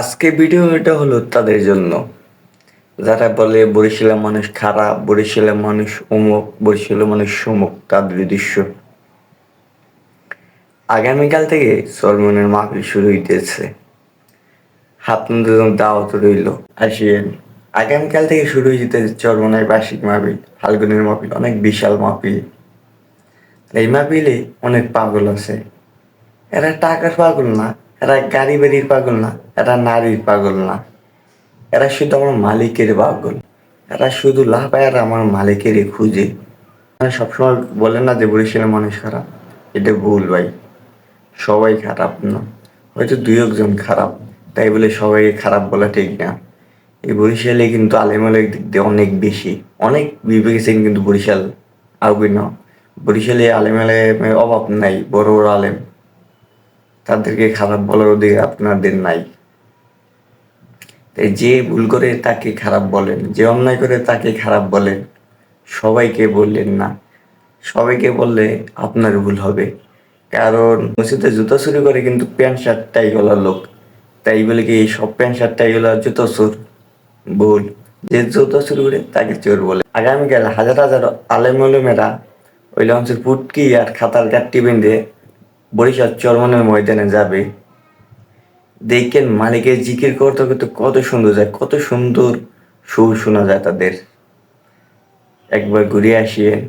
আজকে ভিডিওটা হলো তাদের জন্য। যারা বলে বরিশালের মানুষ খারাপ, বরিশালের মানুষ অমুক, বরিশালের মানুষ সমুক, তাদের উদ্দেশ্য। আগামীকাল থেকে সলমনের মাহফিল শুরু হইতেছে। আপনাদের দাওয়াত রইল। আসিয়েন আগামীকাল থেকে শুরু বার্ষিক মাহফিল, ফাল্গুনের মাহফিল, অনেক বিশাল মাহফিল। এই মাহফিলে অনেক পাগল আছে। এরা টাকার পাগল না। এরা গাড়ি বাড়ির পাগল না, এরা নারীর পাগল না। এরা শুধু আমার মালিকের পাগল। এরা শুধু লাভ আর আমার মালিকেরই খুঁজে। মানে সবসময় বলে না যে বরিশালের মানুষ খারাপ। এটা ভুল ভাই। সবাই খারাপ না। হয়তো দুই একজন খারাপ। তাই বলে সবাইকে খারাপ বলা ঠিক না। এই বরিশালে কিন্তু আলেমালের দিক দিয়ে অনেক বেশি। অনেক বিবেকেছেন কিন্তু বরিশাল আরবি না? বরিশালে আলেমালে অভাব নাই, বড় বড় আলেম। তাদেরকে খারাপ বলার অধিকার আপনাদের নাই। তাই যে ভুল করে তাকে খারাপ বলেন, যে অন্যায় করে তাকে খারাপ বলেন, সবাইকে বললেন না। সবাইকে বললে আপনার ভুল হবে। কারণ মসজিদে জুতো চুরি করে কিন্তু প্যান্ট শার্ট টাই গলার লোক। তাই বলে কি সব প্যান্ট শার্ট টাই গলার জুতো চোর? ভুল। যে জুতো চুরি করে তাকে চোর বলে। আগামীকাল হাজার হাজার আলেম আলেমেরা ওই লঞ্চের পুটকি আর খাতার গাঠটি বেঁধে বরিশাল চরমনের ময়দানে যাবে। দেখেন মালিকের জিকির করতে কিন্তু কত সুন্দর যায়, কত সুন্দর সুর শোনা যায় তাদের। একবার ঘুরে আসিয়ে।